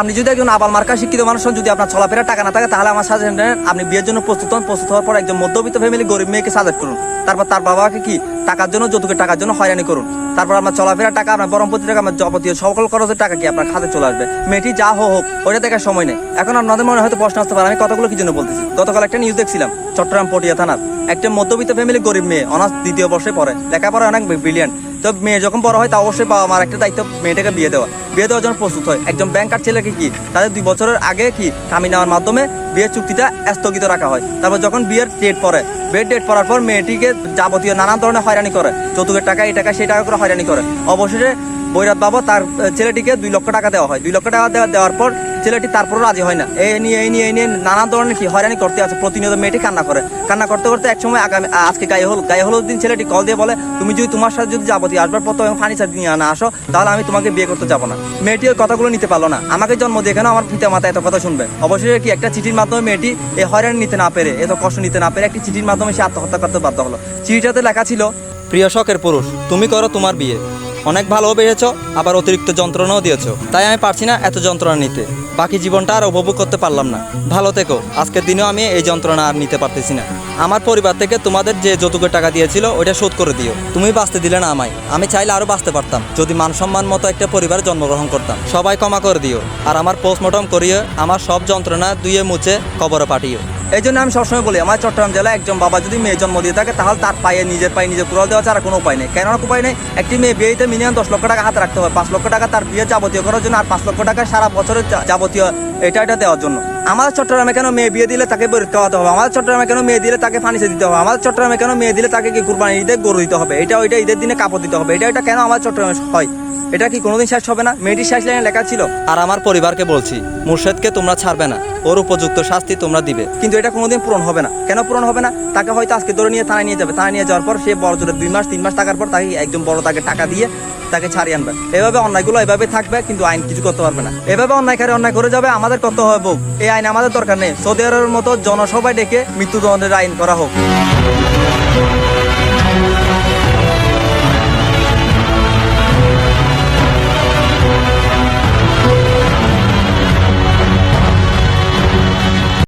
আপনি যদি একজন আবাল মার্কা শিক্ষিত মানুষ হন, যদি আপনার চলাফেরা টাকা না থাকে, তাহলে আমার সাজেশন আপনি বিয়ের জন্য প্রস্তুত হন। প্রস্তুত হওয়ার পর একজন মধ্যবিত্ত ফ্যামিলি গরিব মেয়েকে সাজেস্ট করুন। তারপর তার বাবাকে কি? টাকার জন্য যৌতুকের টাকার জন্য হয়রানি করুন। তারপর আপনার চলাফেরা টাকা, আপনার বরমপতি টাকা, আপনার যাবতীয় সকল খরচের টাকা কি আপনার খাতে চলে আসবে? মেয়েটি যা হোক হোক, ওইটা দেখার সময় নেই। এখন আপনাদের মনে হয়তো প্রশ্ন আসতে পারে, আমি কতগুলো কি জন্য বলতেছি? গতকাল একটা নিউজ দেখছিলাম, চট্টগ্রাম পটিয়া থানার। একটা মধ্যবিত্ত ফ্যামিলি গরিব মেয়ে, অনার্স দ্বিতীয় বর্ষে পড়ে। লেখাপড়া অনেক ব্রিলিয়ান্ট তো মেয়ে যখন বড় হয় তা অবশ্যই বাবা মার একটা দায়িত্ব মেয়েটাকে বিয়ে দেওয়া। বিয়ে দেওয়ার জন্য প্রস্তুত হয়। একজন ব্যাংকার ছেলেকে কি তাদের দুই বছরের আগে কি কামি নেওয়ার মাধ্যমে বিয়ের চুক্তিটা স্থগিত রাখা হয়? তারপর যখন বিয়ের ডেট পড়ে, বিয়ের ডেট পড়ার পর মেয়েটিকে যাবতীয় নানান ধরনের হয়রানি করে। যৌতুকের টাকা, এই টাকা, সেই টাকা করে হয়রানি করে। অবশেষে বৈরাত বাবা তার ছেলেটিকে দুই লক্ষ টাকা দেওয়া হয়। দুই লক্ষ টাকা দেওয়া, দেওয়ার পর ছেলেটি তারপরও রাজি হয় না। এই নিয়ে এই নিয়ে এই নিয়ে নানা ধরনের কি হয়রানি করতে আছে। প্রতিনিয়ত মেয়েটি কান্না করে। কান্না করতে করতে এক সময় আগামী আজকে গায়ে হল, গায়ে হলো দিন ছেলেটি কল দিয়ে বলে, তুমি যদি তোমার সাথে যদি যাবতীয় আসবার পর এবং ফার্নিচার নিয়ে না আসো, তাহলে আমি তোমাকে বিয়ে করতে যাব না। মেয়েটি ওই কথাগুলো নিতে পারল না। আমাকে জন্ম দিয়ে কেন আমার পিতা মাতা এত কথা শুনবে? অবশ্যই কি একটা চিঠির মাধ্যমে মেয়েটি এই হয়রানি নিতে না পেরে, এত কষ্ট নিতে না পেরে একটি চিঠির মাধ্যমে সে আত্মহত্যা করতে বাধ্য হলো। চিঠিটাতে লেখা ছিল, প্রিয় শখের পুরুষ, তুমি করো তোমার বিয়ে। অনেক ভালোবেসেছ আবার অতিরিক্ত যন্ত্রণাও দিয়েছ। তাই আমি পারছি না এত যন্ত্রণা নিতে। বাকি জীবনটা আর উপভোগ করতে পারলাম না। ভালো থেকো। আজকের দিনেও আমি এই যন্ত্রণা আর নিতে পারতেছি না। আমার পরিবার থেকে তোমাদের যে যৌতুকের টাকা দিয়েছিল, ওইটা শোধ করে দিও। তুমি বাঁচতে দিলে না আমায়। আমি চাইলে আরও বাঁচতে পারতাম, যদি মান সম্মান মতো একটা পরিবারে জন্মগ্রহণ করতাম। সবাই ক্ষমা করে দিও। আর আমার পোস্টমর্টম করিয়ে আমার সব যন্ত্রণা দুয়ে মুছে কবরে পাঠিও। এই জন্য আমি সবসময় বলি, আমার চট্টগ্রাম জেলায় একজন বাবা যদি মেয়ে জন্ম দিয়ে থাকে, তাহলে তার পায়ে, নিজের পায়ে নিজের কুড়াল দেওয়া ছাড়া কোনো উপায় নেই। কেন উপায় নেই, একটি মেয়ে বিয়েতে মিনিমাম দশ লক্ষ টাকা হাতে রাখতে হয়। পাঁচ লক্ষ টাকা তার বিয়ে যাবতীয় করার জন্য আর পাঁচ লক্ষ টাকা সারা বছরের যাবতীয় এটা এটা দেওয়ার জন্য। আমাদের চট্টগ্রামে কেন মেয়ে বিয়ে দিলে তাকে বের খাওয়াতে হবে? আমাদের চট্টগ্রামে কেন মেয়ে দিলে তাকে ফার্নিচার দিতে হবে? আমাদের চট্টগ্রামে কেন মেয়ে দিলে তাকে কি কুরবানি ঈদে গরু দিতে হবে? এটা ওইটা ঈদের দিনে কাপড় দিতে হবে। এটা এটা কেন আমার চট্টগ্রামে হয়? এটা কি কোনোদিন শেষ হবে না? মেয়েটির শেষ লাইনে লেখা ছিল, আর আমার পরিবারকে বলছি, মুর্শেদকে তোমরা ছাড়বে না। ওর উপযুক্ত শাস্তি তোমরা দিবে। কিন্তু এটা কোনোদিন পূরণ হবে না। কেন পূরণ হবে না? তাকে হয়তো আজকে ধরে নিয়ে থানায় নিয়ে যাবে। থানায় নিয়ে যাওয়ার পর সে বড় জোরে দুই মাস, তিন মাস থাকার পর তাকে একজন বড় তাকে টাকা দিয়ে তাকে ছাড়িয়ে আনবে। এভাবে অন্যায়গুলো এভাবে থাকবে, কিন্তু আইন কিছু করতে পারবে না। এভাবে অন্যায় অন্যায়কারী অন্যায় করে যাবে, আমাদের করতে হবে এই আইন আমাদের দরকার নেই। সৌদি আরবের মতো জনসভায় ডেকে মৃত্যুদণ্ডের আইন করা হোক।